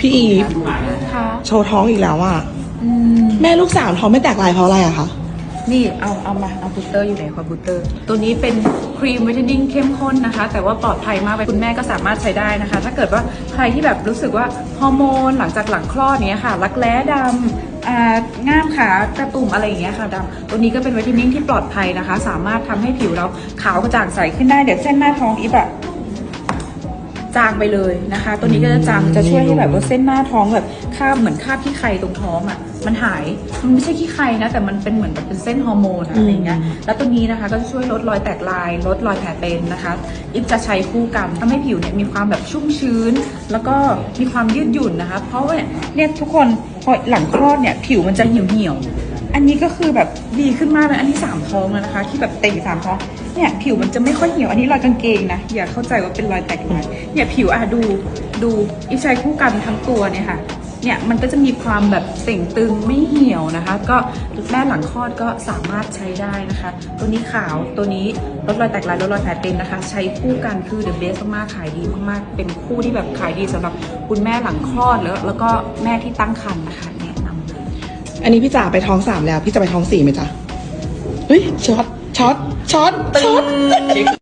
พี่อีฟค่ะโชว์ท้องอีกแล้วอะอืมแม่ลูกสามท้องไม่แตกลายเพราะอะไรอะคะนี่เอาเอามาเอาบูสเตอร์อยู่ไหนคะบูสเตอร์ ตัวนี้เป็นครีมวิตามินเข้มข้นนะคะ แต่ว่าปลอดภัยมากคุณแม่ก็สามารถใช้ได้นะคะ ถ้าเกิดว่าใครที่แบบรู้สึกว่าฮอร์โมนหลังจากหลังคลอดเนี้ยค่ะ รักแร้ดำอ่าง่ามขากระตุ่มอะไรอย่างเงี้ยค่ะดำตัวนี้ก็เป็นวิตามินที่ปลอดภัยนะคะ สามารถทำให้ผิวเราขาวกระจ่างใสขึ้นได้เดี๋ยวเส้นหน้าท้องอีฟอะ จางไปเลยนะคะ ตัวนี้ก็จะจางจะช่วยให้แบบว่าเส้นหน้าท้องแบบคราบเหมือนคราบขี้ไคตรงท้องอะมันหายมันไม่ใช่ขี้ไคนะแต่มันเป็นเหมือนแบบเป็นเส้นฮอร์โมนอะอะไรเงี้ยแล้วตัวนี้นะคะก็จะช่วยลดรอยแตกลาย ลดรอยแผลเป็นนะคะอิฟจะใช้คู่กันทำให้ผิวเนี่ยมีความแบบชุ่มชื้น แล้วก็มีความยืดหยุ่นนะคะ เพราะว่าเนี่ยทุกคนพอหลังคลอดเนี่ยผิวมันจะเหี่ยวเหี่ยวๆ อันนี้ก็คือแบบดีขึ้นมากเลยอันนี้สามท้องแล้วนะคะ ที่แบบเต่งสามท้องเนี่ยผิวมันจะไม่ค่อยเหี่ยวอันนี้รอยกางเกงนะอย่าเข้าใจว่าเป็นรอยแตกลายเนี่ยผิวอะดูดูอีฟใช้คู่กันทั้งตัวเนี่ยค่ะเนี่ยมันก็จะมีความแบบเต่งตึงไม่เหี่ยวนะคะ ก็แม่หลังคลอดก็สามารถใช้ได้นะคะ ตัวนี้ขาวตัวนี้ลดรอยแตกลายลดรอยแผลเป็นนะคะ ใช้คู่กันคือ the best มากๆขายดีมากๆ เป็นคู่ที่แบบขายดีสำหรับคุณแม่หลังคลอดแล้วแล้วก็แม่ที่ตั้งครรภ์นะคะแนะนำเลย อันนี้พี่จ๋าไปท้องสามแล้ว พี่จะไปท้องสี่ไหมจ๊ะเฮ้ยช็อตช็อตช็อตช็อต